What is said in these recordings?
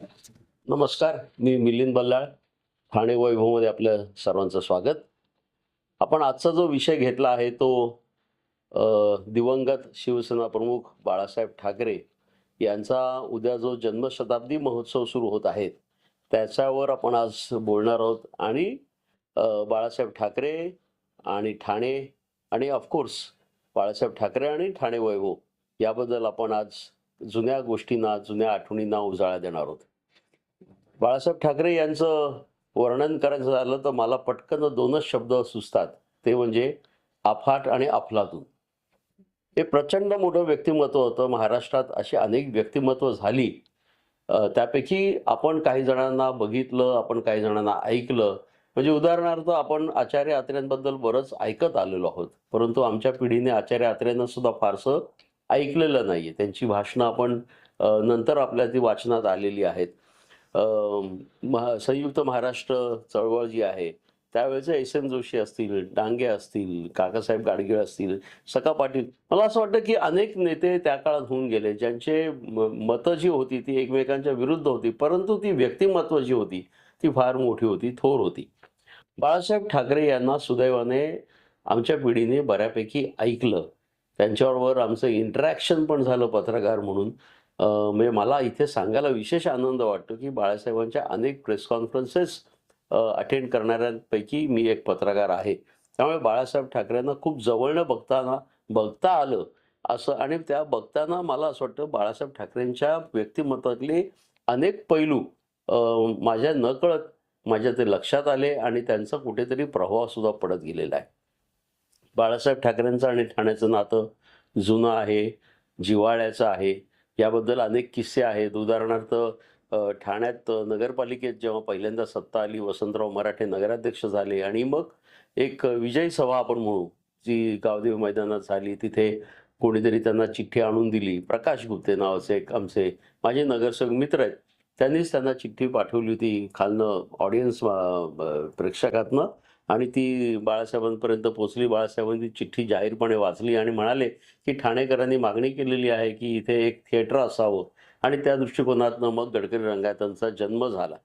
नमस्कार मी मिलिंद बल्लाळ ठाणे वैभवमध्ये आपलं सर्वांचं स्वागत. आपण आजचा जो विषय घेतला आहे तो दिवंगत शिवसेना प्रमुख बाळासाहेब ठाकरे यांचा उद्या जो जन्मशताब्दी महोत्सव सुरू होत आहे त्याच्यावर आपण आज बोलणार आहोत. आणि बाळासाहेब ठाकरे आणि ठाणे आणि ऑफकोर्स बाळासाहेब ठाकरे आणि ठाणे वैभव याबद्दल आपण आज जुन्या गोष्टींना जुन्या आठवणींना उजाळा देणार आहोत बाळासाहेब ठाकरे यांचं वर्णन करायचं झालं तर मला पटकन दोनच शब्द सुचतात. ते म्हणजे अफाट आणि अफलातून. हे प्रचंड मोठं व्यक्तिमत्व होतं. महाराष्ट्रात अशी अनेक व्यक्तिमत्व झाली. त्यापैकी आपण काही जणांना बघितलं आपण काही जणांना ऐकलं. म्हणजे उदाहरणार्थ आपण आचार्य आत्र्यांबद्दल बरंच ऐकत आलेलो आहोत. परंतु आमच्या पिढीने आचार्य आत्र्यांना सुद्धा फारसं ऐकलेलं नाहीये. त्यांची भाषणं आपण नंतर आपल्या ती वाचनात आलेली आहेत. महा संयुक्त महाराष्ट्र चळवळ जी आहे त्यावेळेचे एस एम जोशी असतील डांगे असतील काकासाहेब गाडगीळ असतील सका पाटील मला असं वाटतं की अनेक नेते त्या काळात होऊन गेले ज्यांचे मतं जी होती ती एकमेकांच्या विरुद्ध होती परंतु ती व्यक्तिमत्व जी होती ती फार मोठी होती थोर होती. बाळासाहेब ठाकरे यांना सुदैवाने आमच्या पिढीने बऱ्यापैकी ऐकलं. त्यांच्याबरोबर आमचं इंटरॅक्शन पण झालं पत्रकार म्हणून. म्हणजे मला इथे सांगायला विशेष आनंद वाटतो की बाळासाहेबांच्या अनेक प्रेस कॉन्फरन्सेस अटेंड करणाऱ्यांपैकी मी एक पत्रकार आहे. त्यामुळे बाळासाहेब ठाकरेंना खूप जवळनं बघताना बघता आलं असं आणि त्या बघताना मला असं वाटतं बाळासाहेब ठाकरेंच्या व्यक्तिमत्वातले अनेक पैलू माझ्या नकळत माझ्या ते लक्षात आले आणि त्यांचा कुठेतरी प्रभाव सुद्धा पडत गेलेला आहे. बाळासाहेब ठाकरेंचं आणि ठाण्याचं नातं जुनं आहे जिव्हाळ्याचं आहे. याबद्दल अनेक किस्से आहेत. उदाहरणार्थ ठाण्यात नगरपालिकेत जेव्हा पहिल्यांदा सत्ता आली वसंतराव मराठे नगराध्यक्ष झाले आणि मग एक विजयी सभा आपण म्हणू जी गावदेवी मैदानात झाली. तिथे कोणीतरी त्यांना चिठ्ठी आणून दिली. प्रकाश गुप्ते नावाचे एक आमचे माझे नगरसेवक मित्र आहेत. त्यांनीच त्यांना चिठ्ठी पाठवली होती. खालनं ऑडियन्स प्रेक्षकातनं. आणि ती बाळासाहेबांपर्यंत पोचली बाळासाहेबांनी चिठ्ठी जाहीरपणे वाचली आणि म्हणाले की ठाणेकरांनी मागणी केलेली आहे की इथे एक थिएटर असावं आणि त्या दृष्टिकोनातनं मग गडकरी रंगायतांचा जन्म झाला.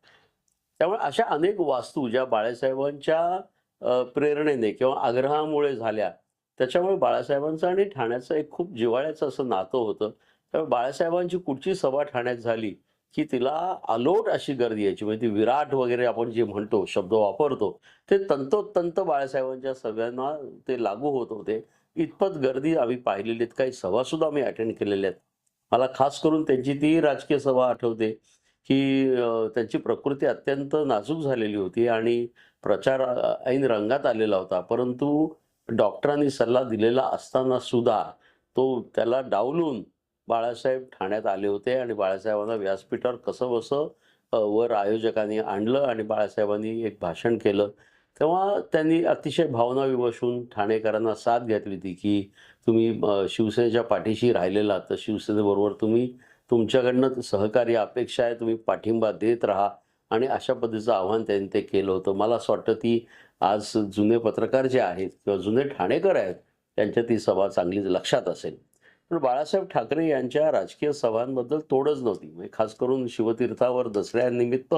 त्यामुळे अशा अनेक वास्तू ज्या बाळासाहेबांच्या प्रेरणेने किंवा आग्रहामुळे झाल्या त्याच्यामुळे बाळासाहेबांचं आणि ठाण्याचं एक खूप जिव्हाळ्याचं असं नातं होतं. त्यामुळे बाळासाहेबांची कुठची सभा ठाण्यात झाली? की तिला अलोट अशी गर्दी यायची. म्हणजे ती विराट वगैरे आपण जे म्हणतो शब्द वापरतो ते तंतोतंत बाळासाहेबांच्या सगळ्यांना ते लागू होत होते. इतपत गर्दी आम्ही पाहिलेली आहेत. काही सभासुद्धा आम्ही अटेंड केलेल्या आहेत. मला खास करून त्यांची ती राजकीय सभा आठवते की त्यांची प्रकृती अत्यंत नाजूक झालेली होती आणि प्रचार ऐन रंगात आलेला होता. परंतु डॉक्टरांनी सल्ला दिलेला असताना सुद्धा तो त्याला डावलून बाळासाहेब ठाण्यात आले होते आणि बाळासाहेबांना व्यासपीठावर कसं बसं वर आयोजकांनी आणलं आणि बाळासाहेबांनी एक भाषण केलं. तेव्हा त्यांनी अतिशय भावना विवशून ठाणेकरांना साथ घेतली होती की तुम्ही शिवसेनेच्या पाठीशी राहिलेला तर शिवसेनेबरोबर तुम्ही तुमच्याकडनं सहकार्य अपेक्षा आहे तुम्ही पाठिंबा देत राहा. आणि अशा पद्धतीचं आव्हान त्यांनी ते केलं होतं. मला असं वाटतं की आज जुने पत्रकार जे आहेत किंवा जुने ठाणेकर आहेत त्यांच्या ती सभा चांगलीच लक्षात असेल. पण बाळासाहेब ठाकरे यांच्या राजकीय सभांबद्दल तोडच नव्हती. म्हणजे खास करून शिवतीर्थावर दसऱ्यानिमित्त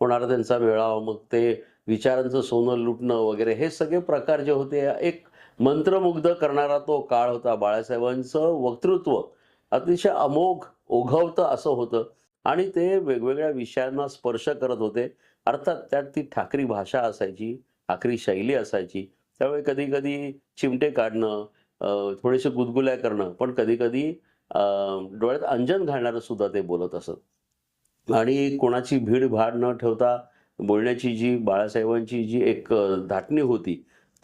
होणारा त्यांचा मेळावा मग ते विचारांचं सोनं लुटणं वगैरे हे सगळे प्रकार जे होते एक मंत्रमुग्ध करणारा तो काळ होता. बाळासाहेबांचं वक्तृत्व अतिशय अमोघ ओघवतं असं होतं. आणि ते वेगवेगळ्या विषयांना स्पर्श करत होते. अर्थात त्यात ती ठाकरी भाषा असायची ठाकरी शैली असायची. त्यावेळी कधी कधी चिमटे काढणं थोडेसे गुदगुल्या करणं. पण कधी कधी डोळ्यात अंजन घालणारं सुद्धा ते बोलत असत. आणि कोणाची भीड भाड न ठेवता बोलण्याची जी बाळासाहेबांची जी एक धाटणी होती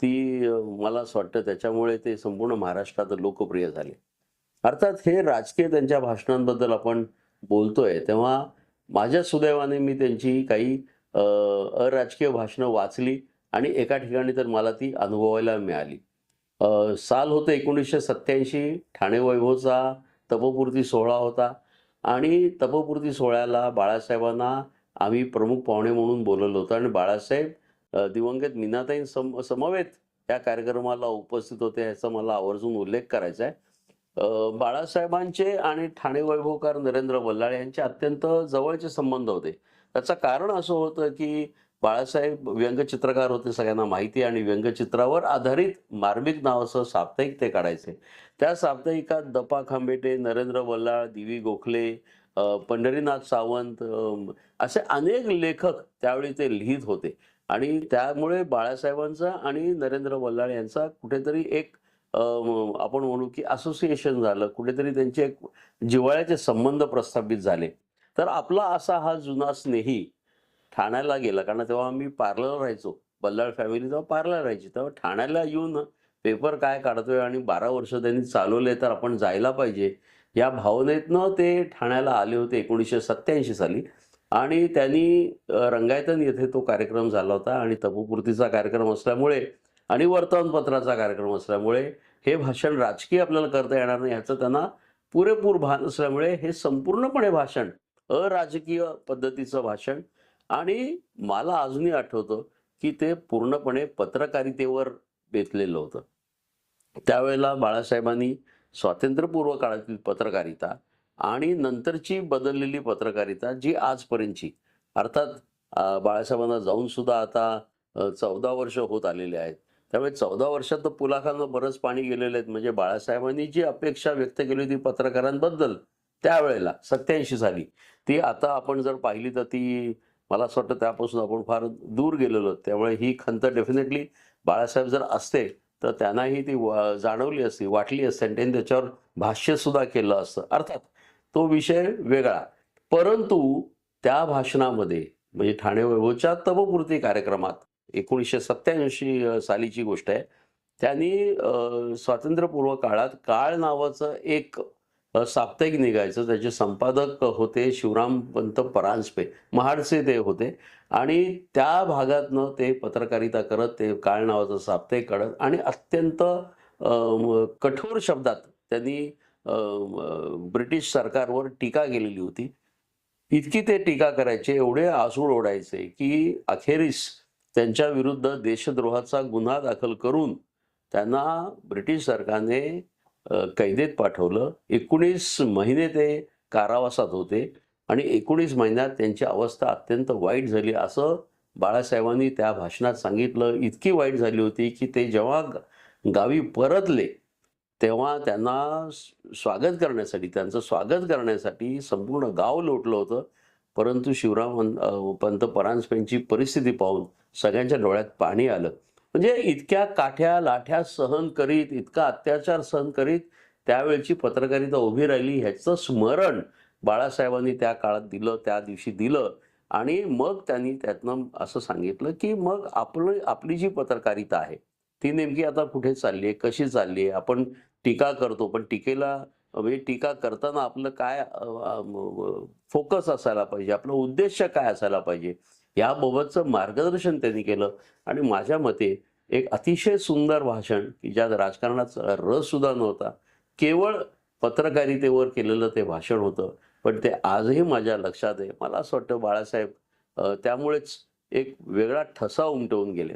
ती मला असं वाटतं त्याच्यामुळे ते संपूर्ण महाराष्ट्रात लोकप्रिय झाले. अर्थात हे राजकीय त्यांच्या भाषणांबद्दल आपण बोलतोय तेव्हा माझ्या सुदैवाने मी त्यांची काही अराजकीय भाषणं वाचली आणि एका ठिकाणी तर मला ती अनुभवायला मिळाली. साल होतं एकोणीसशे सत्याऐंशी ठाणे वैभवचा तपपूर्ती सोहळा होता. आणि तपपूर्ती सोहळ्याला बाळासाहेबांना आम्ही प्रमुख पाहुणे म्हणून बोलवलं होतं. आणि बाळासाहेब दिवंगत मीनाताईं सम समवेत या कार्यक्रमाला उपस्थित होते याचा मला आवर्जून उल्लेख करायचा आहे. बाळासाहेबांचे आणि ठाणे वैभवकार नरेंद्र बल्लाळ यांचे अत्यंत जवळचे संबंध होते. त्याचं कारण असं होतं की बाळासाहेब व्यंगचित्रकार होते सगळ्यांना माहिती आणि व्यंगचित्रावर आधारित मार्मिक नावाचं साप्ताहिक ते काढायचे. त्या साप्ताहिकात दपा खांबेटे नरेंद्र वल्लाळ दिवी गोखले पंढरीनाथ सावंत असे अनेक लेखक त्यावेळी ते लिहित होते. आणि त्यामुळे बाळासाहेबांचा आणि नरेंद्र वल्लाळ यांचा कुठेतरी एक आपण म्हणू की असोसिएशन झालं. कुठेतरी त्यांचे एक जिव्हाळ्याचे संबंध प्रस्थापित झाले. तर आपला असा हा जुना स्नेही ठाण्याला गेला. कारण तेव्हा आम्ही पार्लर राहायचो. बल्लाळ फॅमिली तेव्हा पार्लर राहायची. तेव्हा ठाण्याला येऊन पेपर काय काढतोय आणि बारा वर्ष त्यांनी चालवले तर आपण जायला पाहिजे. या भावनेतनं ते ठाण्याला आले होते एकोणीसशे सत्याऐंशी साली. आणि त्यांनी रंगायतन येथे तो कार्यक्रम झाला होता. आणि तपोपूर्तीचा कार्यक्रम असल्यामुळे आणि वर्तमानपत्राचा कार्यक्रम असल्यामुळे हे भाषण राजकीय आपल्याला करता येणार नाही. ह्याचं त्यांना पुरेपूर भान असल्यामुळे हे संपूर्णपणे भाषण अराजकीय पद्धतीचं भाषण आणि मला अजूनही आठवतं की ते पूर्णपणे पत्रकारितेवर बेतलेलं होतं. त्यावेळेला बाळासाहेबांनी स्वातंत्र्यपूर्व काळातील पत्रकारिता आणि नंतरची बदललेली पत्रकारिता जी आजपर्यंतची अर्थात बाळासाहेबांना जाऊन सुद्धा आता चौदा वर्ष होत आलेले आहेत. त्यामुळे चौदा वर्षात तर पुलाखानं बरंच पाणी गेलेलं आहेत. म्हणजे बाळासाहेबांनी जी अपेक्षा व्यक्त केली होती पत्रकारांबद्दल त्यावेळेला सत्याऐंशी साली ती आता आपण जर पाहिली तर ती मला असं वाटतं त्यापासून आपण फार दूर गेलेलो. त्यामुळे ही खंत डेफिनेटली बाळासाहेब जर असते तर त्यांनाही ती जाणवली असती वाटली असते आणि त्यांनी त्याच्यावर भाष्य सुद्धा केलं असतं. अर्थात तो विषय वेगळा. परंतु त्या भाषणामध्ये म्हणजे ठाणे वैभवच्या तपपूर्ती कार्यक्रमात एकोणीसशे सत्त्याऐंशी सालीची गोष्ट आहे. त्यांनी स्वातंत्र्यपूर्व काळात काळ नावाचं एक साप्ताहिक निघायचं. त्याचे संपादक होते शिवराम पंत परांजपे. महाडचे ते होते. आणि त्या भागातनं ते पत्रकारिता करत ते काळ नावाचं साप्ताहिक काढत आणि अत्यंत कठोर शब्दात त्यांनी ब्रिटिश सरकारवर टीका केलेली होती. इतकी ते टीका करायचे एवढे आसूड ओढायचे की अखेरीस त्यांच्या विरुद्ध देशद्रोहाचा गुन्हा दाखल करून त्यांना ब्रिटिश सरकारने कैदेत पाठवलं. एकोणीस महिने ते कारावासात होते आणि एकोणीस महिन्यात त्यांची अवस्था अत्यंत वाईट झाली असं बाळासाहेबांनी त्या भाषणात सांगितलं. इतकी वाईट झाली होती की ते जेव्हा गावी परतले तेव्हा त्यांना स्वागत करण्यासाठी त्यांचं स्वागत करण्यासाठी संपूर्ण गाव लोटलं होतं. परंतु शिवराम पंत परांजपेंची परिस्थिती पाहून सगळ्यांच्या डोळ्यात पाणी आलं. म्हणजे इतक्या काठ्या लाठ्या सहन करीत इतका अत्याचार सहन करीत त्यावेळची पत्रकारिता उभी राहिली. ह्याचं स्मरण बाळासाहेबांनी त्या काळात दिलं त्या दिवशी दिलं. आणि मग त्यांनी त्यातनं असं सांगितलं की मग आपलं आपली जी पत्रकारिता आहे ती नेमकी आता कुठे चालली आहे कशी चालली आहे? आपण टीका करतो पण टीकेला म्हणजे टीका करताना आपलं काय फोकस असायला पाहिजे आपलं उद्देश काय असायला पाहिजे? याबाबतचं मार्गदर्शन त्यांनी केलं. आणि माझ्या मते एक अतिशय सुंदर भाषण की ज्यात राजकारणाचा रस सुद्धा नव्हता. केवळ पत्रकारितेवर केलेलं ते भाषण होतं. पण ते आजही माझ्या लक्षात आहे. मला असं वाटतं बाळासाहेब त्यामुळेच एक वेगळा ठसा उमटवून गेले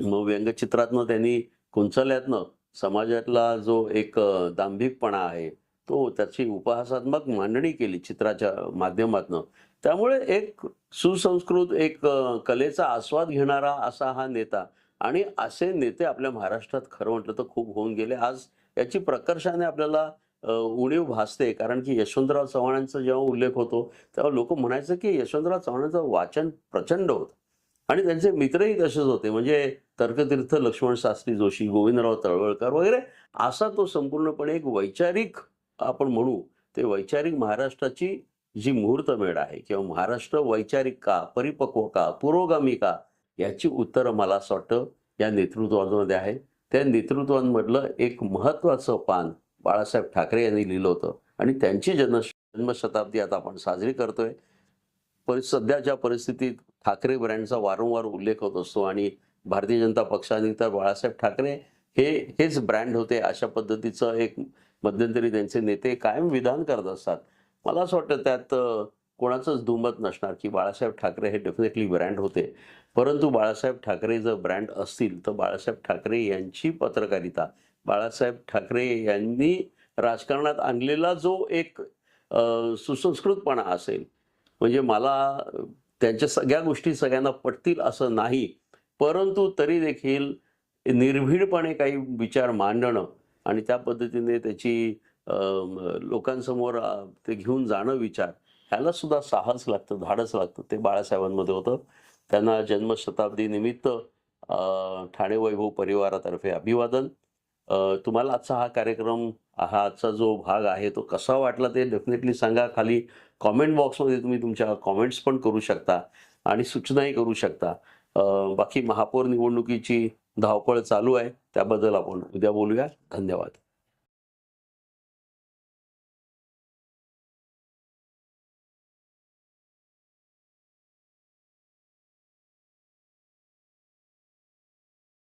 मग व्यंगचित्रातनं त्यांनी कुंचल्यातनं समाजातला जो एक दांभिकपणा आहे तो त्याची उपहासात्मक मांडणी केली चित्राच्या माध्यमातनं. त्यामुळे एक सुसंस्कृत एक कलेचा आस्वाद घेणारा असा हा नेता आणि असे नेते आपल्या महाराष्ट्रात खरं म्हटलं तर खूप होऊन गेले. आज याची प्रकर्षाने आपल्याला उणीव भासते कारण की यशवंतराव चव्हाणांचा जेव्हा उल्लेख होतो तेव्हा लोक म्हणायचं की यशवंतराव चव्हाणांचं वाचन प्रचंड होतं. आणि त्यांचे मित्रही तसेच होते म्हणजे तर्कतीर्थ लक्ष्मण शास्त्री जोशी गोविंदराव तळवळकर वगैरे. असा तो संपूर्णपणे एक वैचारिक आपण म्हणू ते वैचारिक महाराष्ट्राची जी मुहूर्तमेढ आहे किंवा महाराष्ट्र वैचारिक का परिपक्व का पुरोगामी का याची उत्तरं मला असं वाटतं या नेतृत्वांमध्ये आहे. त्या नेतृत्वांमधलं एक महत्त्वाचं पान बाळासाहेब ठाकरे यांनी लिहिलं होतं आणि त्यांची जन्म जन्मशताब्दी आता आपण साजरी करतोय. परि सध्याच्या परिस्थितीत ठाकरे ब्रँडचा वारंवार उल्लेख होत असतो आणि भारतीय जनता पक्षाने तर बाळासाहेब ठाकरे हे हेच ब्रँड होते अशा पद्धतीचं एक मध्यंतरी त्यांचे नेते कायम विधान करत असतात. मला असं वाटतं त्यात कोणाचंच दुमत नसणार की बाळासाहेब ठाकरे हे डेफिनेटली ब्रँड होते. परंतु बाळासाहेब ठाकरे जर ब्रँड असतील तर बाळासाहेब ठाकरे यांची पत्रकारिता बाळासाहेब ठाकरे यांनी राजकारणात आणलेला जो एक सुसंस्कृतपणा असेल म्हणजे मला त्यांच्या सगळ्या गोष्टी सगळ्यांना पटतील असं नाही. परंतु तरी देखील निर्भीडपणे काही विचार मांडणं आणि त्या पद्धतीने त्याची लोकांसमोर ते घेऊन जाणं विचार ह्याला सुद्धा साहस लागतं धाडस लागतं. ते बाळासाहेबांमध्ये होतं. त्यांना जन्मशताब्दी निमित्त ठाणे वैभव परिवारातर्फे अभिवादन. तुम्हाला आजचा हा कार्यक्रम हा आजचा जो भाग आहे तो कसा वाटला ते डेफिनेटली सांगा. खाली कॉमेंट बॉक्समध्ये तुम्ही तुमच्या कॉमेंट्स पण करू शकता आणि सूचनाही करू शकता. बाकी महापौर निवडणुकीची धावपळ चालू आहे. त्याबद्दल आपण उद्या बोलूया. धन्यवाद.